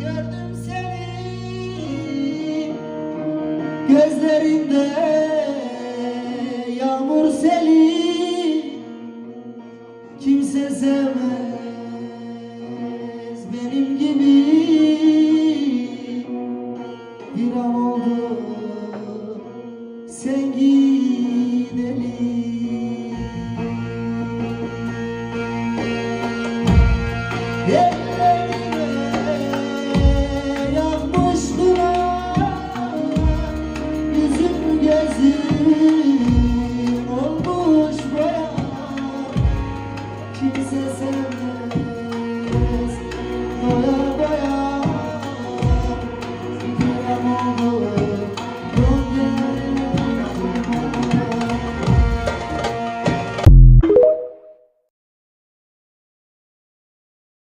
gördüm seni. Gözlerinde yağmur seli. Kimse sevmez benim gibi. Bir an oldu sen gidelim Yeah!